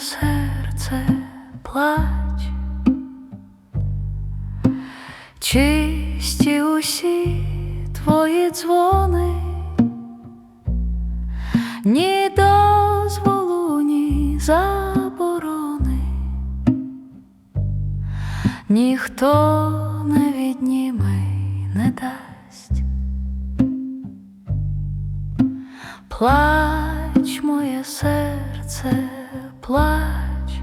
серце, плач, чисті усі твої дзвони, ні дозволу, ні заборони, ніхто не відніме не дасть. Плач, моє серце, плач,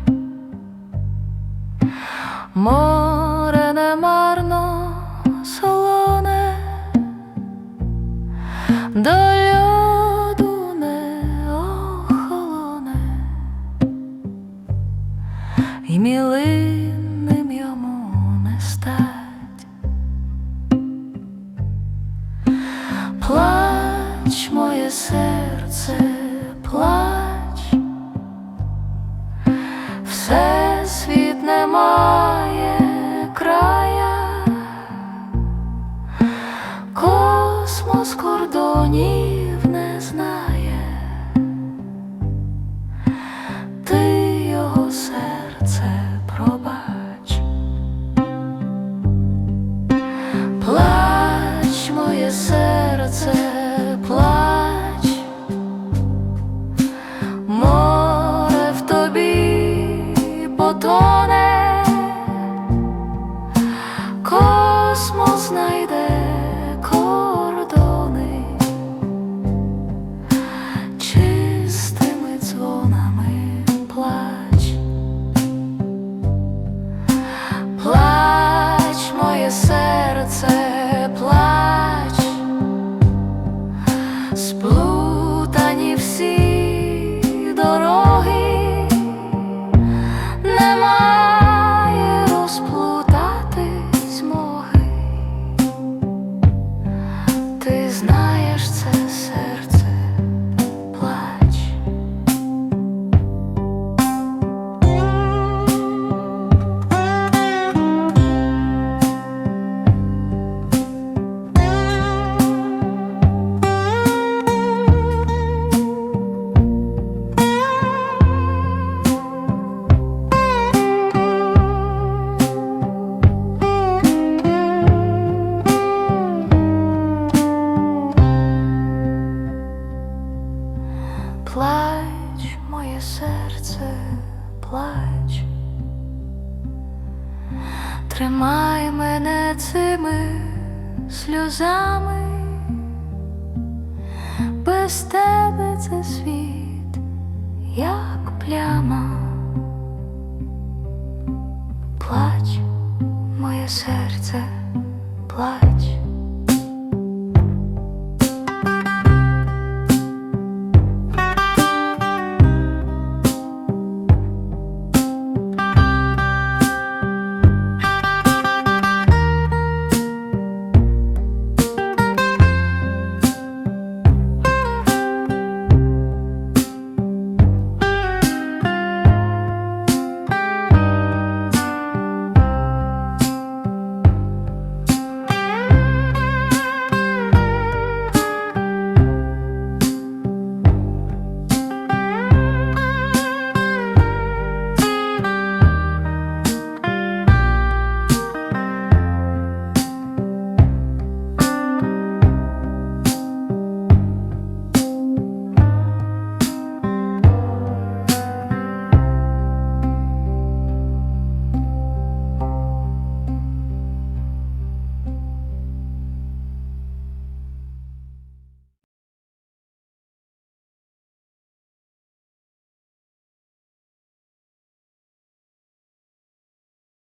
море немарно солоне, до льоду не охолоне, і мілинним йому не стать. Плач, моє серце, плач, все світ не має края, космос кордонів не знає, ти його серце пробач. Плач, моє серце, потоне, космос знайде кордони чистими дзвонами плач. Плач, моє серце, плач, плач, тримай мене цими сльозами, без тебе це світ, як пляма. Плач, моє серце, плач.